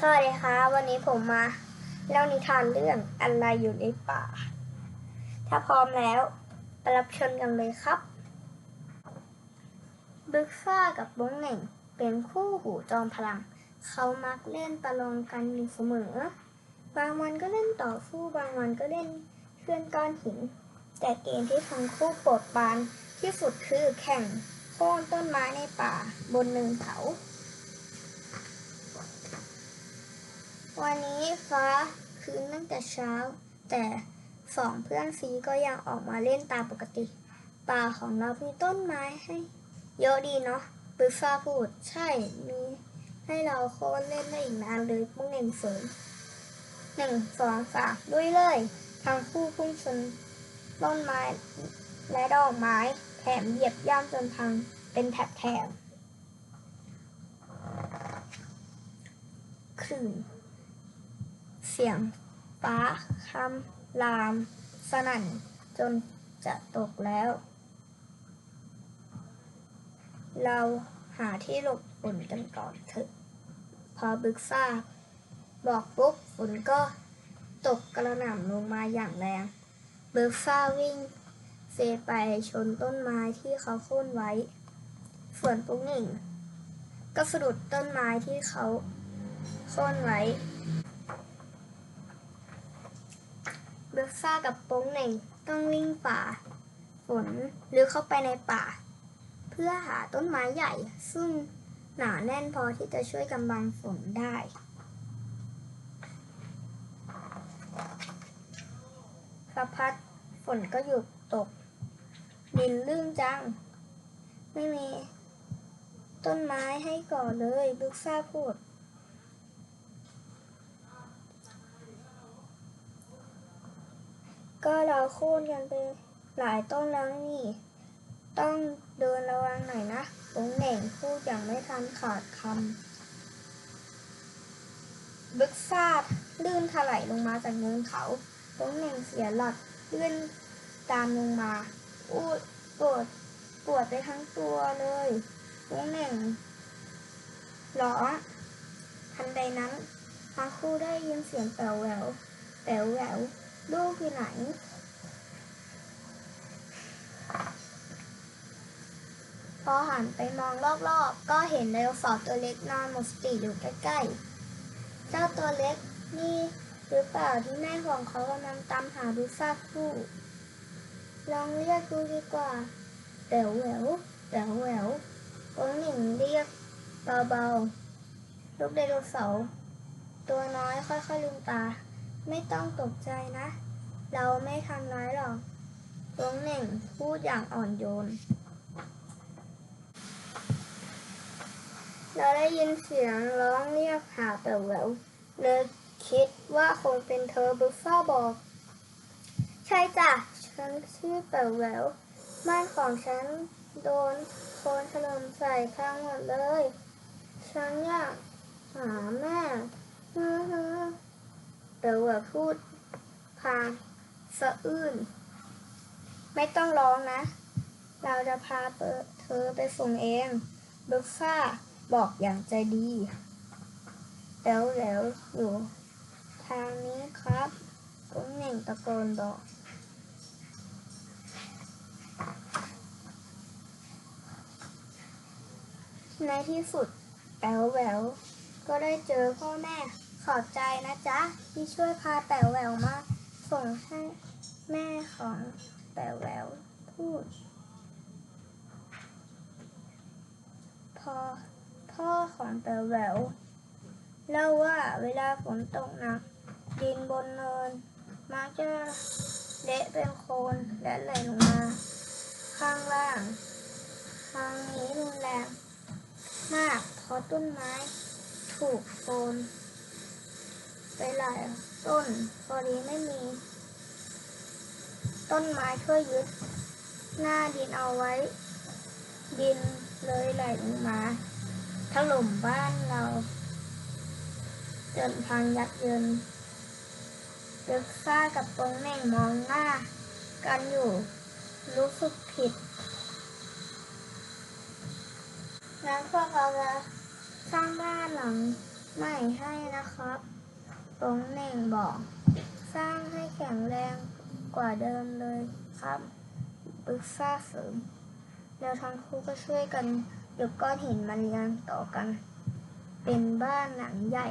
สวัสดีค่ะ วันนี้ผมมาเล่านิทานเรื่องอะไรอยู่ในป่า ถ้าพร้อมแล้วไปรับชมกันเลยครับบึกซ่ากับบ้งเหน่งเป็นคู่หูจอมพลัง เขามักเล่นประลองกันอยู่เสมอ บางวันก็เล่นต่อสู้บางวันก็เล่นเคลื่อนก้อนหิน แต่เกมที่ทั้งคู่โปรดปานที่สุดคือแข่งโค่นต้นไม้ในป่าบนเนินเขา วันนี้ฟ้าคืนตั้งแต่เช้า แต่สองเพื่อนซีก็ยังออกมาเล่นตามปกติ ป่าของเรามีต้นไม้ให้ เยอะดีเนาะบึกฟ้าพูด ใช่มีให้เราโค่นเล่นได้อีกนานเลยพวกเน่งเสริมหนึ่งสองสามด้วยเลยทั้งคู่พุ่งชนต้นไม้และดอกไม้ แถมเหยียบย่ำจนพังเป็นแถบแถบคลื่น เสียงฟ้าคำราม สนั่น จนจะตกแล้ว เราหาที่หลบฝนกันก่อนเถอะพอบึกซ่าบอกปุ๊บฝนก็ตกกระหน่ำลงมาอย่างแรงบึกซ่าวิ่งเซไปชนต้นไม้ที่เขาโค่นไว้ ส่วนปุ๊กหนึ่งก็สะดุดต้นไม้ที่เขาโค่นไว้ เบลซ่ากับโป้งเหน่งต้องวิ่งป่า ฝนหรือเข้าไปในป่า เพื่อหาต้นไม้ใหญ่ ซึ่งหนาแน่นพอที่จะช่วยกำบังฝนได้สักพักฝนก็หยุดตก ดินลื่นจัง ไม่มี ต้นไม้ให้ก่อเลยบุกซ่าพูด ก็เราโค่นกันไปหลายต้นแล้วนี่ ต้องเดินระวังหน่อยนะปงเหน่งพูดอย่างไม่ทันขาดคำบึกซาดลื่นถลายลงมาจากเนินเขาปงเหน่งเสียหลักลื่นตามลงมา อูดปวดปวดไปทั้งตัวเลยปงเหน่งร้องทันใดนั้นทั้งคู่ได้ยินเสียงแป๋วแหววแป๋วแหวว อยู่ไหนพอหันไปมองรอบๆ ก็เห็นไดโนเสาร์ตัวเล็กนอนหมดสติอยู่ใกล้ๆ เจ้าตัวเล็กนี่หรือเปล่าที่แม่ของเขากำลังตามหาดูซากคู่ลองเรียกดูดีกว่าแต๋วแหววแต๋วแหววองหนิงเรียกเบาๆ ลูกไดโนเสาร์ตัวน้อยค่อยๆลืมตา ไม่ต้องตกใจนะ เราไม่ทำร้ายหรอกหลวงเหน่งพูดอย่างอ่อนโยน เราได้ยินเสียงร้องเรียกหาแต่แหววเลยคิดว่าคงเป็นเธอบุฟฟ้าบอก ใช่จ้ะ ฉันชื่อแป๋วแหววบ้านของฉันโดนโคนถล่มใส่พังหมดเลย ฉันอยากหาแม่ฮึฮึเต๋อว่าพูดพาง สะอื้น ไม่ต้องร้องนะ เราจะพาเธอไปส่งเองเบุฟฟ้าบอกอย่างใจดี แล้วแล้วอยู่ ทางนี้ครับกุ้งเหน่งตะโกนบอกในที่สุดแป๋วแหววก็ได้เจอพ่อแม่ขอบใจนะจ๊ะ ที่ช่วยพาแป๋วแหววมา ส่งให้แม่ของแปวแววพูด พอพ่อของแปวแววเล่าว่าเวลาฝนตกหนักดินบนเนินมักจะเละเป็นโคลนและไหลลงมา ข้างล่างทางนี้รุนแรงมากเพราะต้นไม้ถูกโคลน ไปหลายต้นพอดีไม่มี ต้นไม้ช่วยยึด หน้าดินเอาไว้ ดินเลยไหลลงมาถล่มบ้านเราจนพังยับเยินเด็กซ่ากับปงแม่งมองหน้า กันอยู่ รู้สึกผิดงั้นพวกเราจะสร้างบ้านหลังไม่ให้นะครับ ตรงเหน่งบอก สร้างให้แข็งแรงกว่าเดิมเลยครับปรึกษาเสริม แล้วทั้งคู่ก็ช่วยกันยกก้อนหินมาเรียงต่อกัน เป็นบ้านหลังใหญ่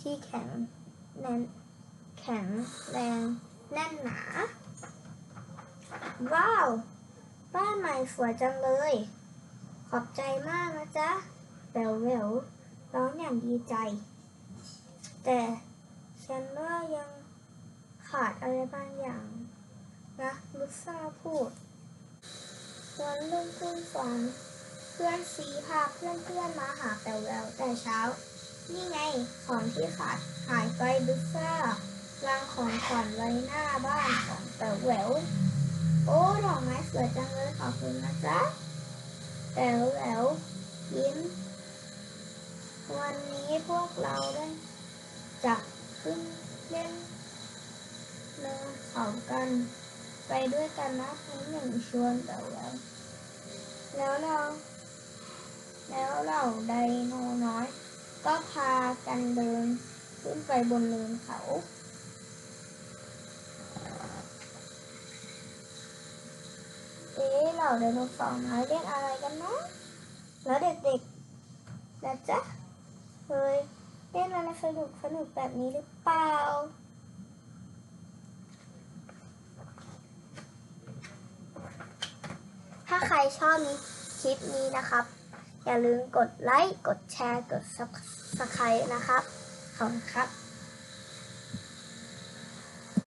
ที่แข็งแน่นแข็งแรงแน่นหนา ว้าว บ้านใหม่สวยจังเลย ขอบใจมากนะจ๊ะแบวแววร้องอย่างดีใจ แต่ฉันว่ายังขาดอะไรบางอย่างนะลูกซาพูดวันรุ่งขึ้นฝันเพื่อนซีพาเพื่อนเพื่อนๆมาหาแปวแววแต่เช้า นี่ไงของที่ขาดหายไปลูกซ่าวางของขวัญไว้หน้าบ้านของแปวแววโอ้ดอกไม้สวยจังเลยขอบคุณนะจ๊ะแปวแววยิ้ม วันนี้พวกเราได้ จะขึ้นเล่นเนินเขากัน ไปด้วยกันนะทั้งหนึ่งชวนแป๋วแหววแล้วเรา แล้วเราไดโนน้อย ก็พากันเดิน ขึ้นไปบนเนินเขาเอ๊ะเราไดโนสาร์น้อยเล่นอะไรกันนะแล้วเด็กๆนะจ๊ะเคย เล่นอะไรสนุกสนุกแบบนี้หรือเปล่า ถ้าใครชอบมีคลิปนี้นะครับ อย่าลืมกดไลค์ กดแชร์ กด subscribe นะครับ ขอบคุณครับ